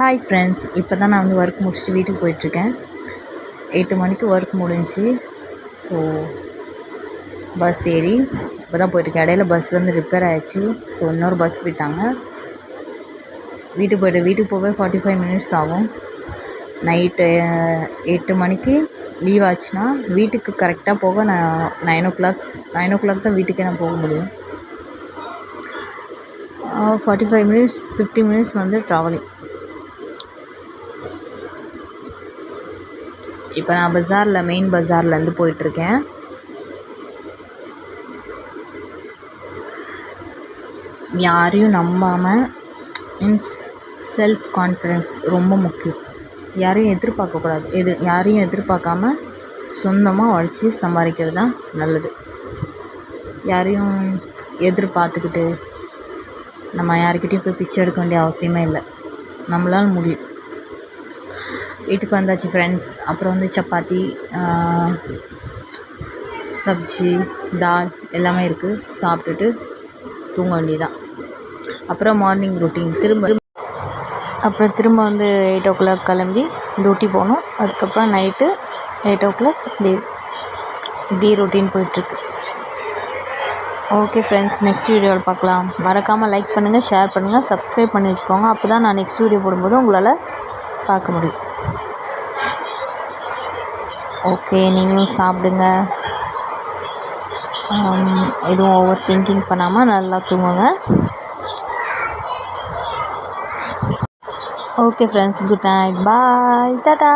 Hi friends இப்போ தான் நான் வந்து ஒர்க் முடிச்சுட்டு வீட்டுக்கு போயிட்டுருக்கேன். எட்டு மணிக்கு ஒர்க் முடிஞ்சுச்சு ஸோ பஸ் ஏறி இப்போ தான் போயிட்டுருக்கேன். இடையில பஸ் வந்து ரிப்பேர் ஆகிடுச்சு ஸோ இன்னொரு பஸ் விட்டாங்க. வீட்டுக்கு போய்ட்டு வீட்டுக்கு போகவே ஃபார்ட்டி ஃபைவ் மினிட்ஸ் ஆகும் நைட்டு எட்டு மணிக்கு லீவ் ஆச்சுன்னா வீட்டுக்கு கரெக்டாக போக நான் nine o'clocks nine o'clock தான் வீட்டுக்கே நான் போக முடியும். Forty five minutes fifty minutes வந்து ட்ராவலிங் இப்போ நான் பஜாரில் மெயின் பஜார்லேருந்து போயிட்டுருக்கேன். யாரையும் நம்பாமல் மீன்ஸ் செல்ஃப் கான்ஃபிடென்ஸ் ரொம்ப முக்கியம். யாரையும் எதிர்பார்க்கக்கூடாது. எதிர் யாரையும் எதிர்பார்க்காம சொந்தமாக உழைச்சி சம்பாதிக்கிறது தான் நல்லது. யாரையும் எதிர்பார்த்துக்கிட்டு நம்ம யாருக்கிட்டேயும் போய் பிச்சை எடுக்க வேண்டிய அவசியமே இல்லை. நம்மளால் முடியும். வீட்டுக்கு வந்தாச்சு ஃப்ரெண்ட்ஸ் அப்புறம் வந்து சப்பாத்தி சப்ஜி தால் எல்லாமே இருக்குது சாப்பிட்டுட்டு தூங்க வேண்டியதான் அப்புறம் மார்னிங் ரொட்டீன் திரும்ப அப்புறம் திரும்ப வந்து எயிட் ஓ கிளாக் கிளம்பி டியூட்டி போகணும் அதுக்கப்புறம் night eight o'clock leave இப்படி ரொட்டீன் போயிட்டுருக்கு ஓகே ஃப்ரெண்ட்ஸ் நெக்ஸ்ட் வீடியோவில் பார்க்கலாம். மறக்காமல் லைக் பண்ணுங்கள் ஷேர் பண்ணுங்கள் சப்ஸ்கிரைப் பண்ணி வச்சுக்கோங்க. அப்போ தான் நான் நெக்ஸ்ட் வீடியோ போடும்போது உங்களால் பார்க்க முடியும். ஓகே நீங்களும் சாப்பிடுங்க. Um, எதுவும் ஓவர் திங்கிங் பண்ணாமல் நல்லா தூங்குங்க. Okay friends good night bye tata